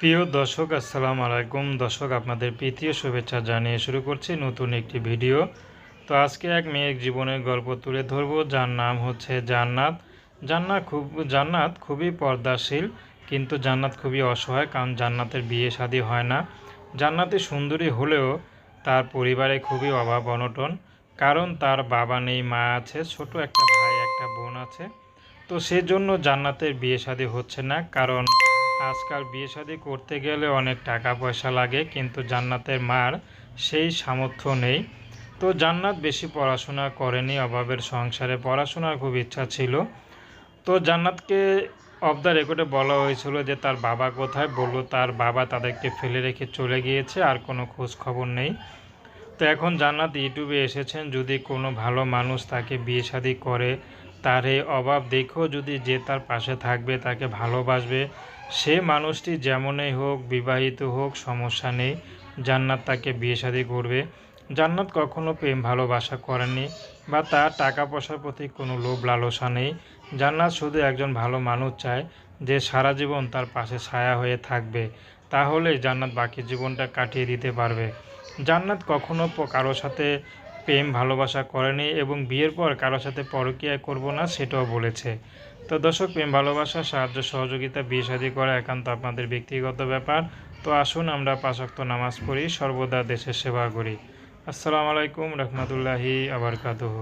প্রিয় দর্শক, আসসালামু আলাইকুম। দর্শক, আপনাদের প্রীতীয় শুভেচ্ছা জানিয়ে শুরু করছি নতুন একটি ভিডিও। তো আজকে এক মেয়ের জীবনের গল্প তুলে ধরবো। যার নাম হচ্ছে জান্নাত। জান্নাত খুব, জান্নাত খুবই পর্দাশীল, কিন্তু জান্নাত খুবই অসহায়, কারণ জান্নাতের বিয়ে শাদী হয় না। জান্নাতে সুন্দরী হলেও তার পরিবারে খুবই অভাব অনটন, কারণ তার বাবা নেই, মা আছে, ছোট একটা ভাই, একটা বোন আছে। তো সেজন্য জান্নাতের বিয়ে শাদী হচ্ছে না, কারণ আজকাল বিয়ে শাদী করতে গেলে অনেক টাকা পয়সা লাগে, কিন্তু জান্নাতের মার সেই সামর্থ্য নেই। তো জান্নাত বেশি পড়াশোনা করেনি, অভাবের সংসারে পড়াশোনার খুব ইচ্ছা ছিল। তো জান্নাতকে অফ দ্য রেকর্ডে বলা হয়েছিল যে তার বাবা কোথায়? বলল, তার বাবা তাদেরকে ফেলে রেখে চলে গিয়েছে, আর কোনো খোঁজ খবর নেই। তো এখন জান্নাত ইউটিউবে এসেছেন, যদি কোনো ভালো মানুষ তাকে বিয়ে শাদী করে তার এই অভাব দেখেও যদি যে তার পাশে থাকবে, তাকে ভালোবাসবে, সে মানুষটি যেমনই হোক, বিবাহিত হোক, সমস্যা নেই। জান্নাত তাকে বিয়ে শাদী করবে। জান্নাত কখনো প্রেম, ভালোবাসা করেনি বা তার টাকা পয়সার প্রতি কোনো লোভ, লালসা নেই। জান্নাত শুধু একজন ভালো মানুষ চায় যে সারা জীবন তার পাশে ছায়া হয়ে থাকবে। তাহলে জান্নাত বাকি জীবনটা কাটিয়ে দিতে পারবে। জান্নাত কখনো কারোর সাথে প্রেম, ভালোবাসা করেনি এবং বিয়ের পর কারোর সাথে পরকীয়া করব না সেটাও বলেছে। তো দর্শক, প্রেম, ভালোবাসা, সাহায্য, সহযোগিতা, বিয়ে শাদী করা একান্ত আপনাদের ব্যক্তিগত ব্যাপার। তো আসুন আমরা পাঁচক্ত নামাজ পড়ি, সর্বদা দেশের সেবা করি। আসসালামু আলাইকুম, রহমতুল্লাহি আবরকাতুহ।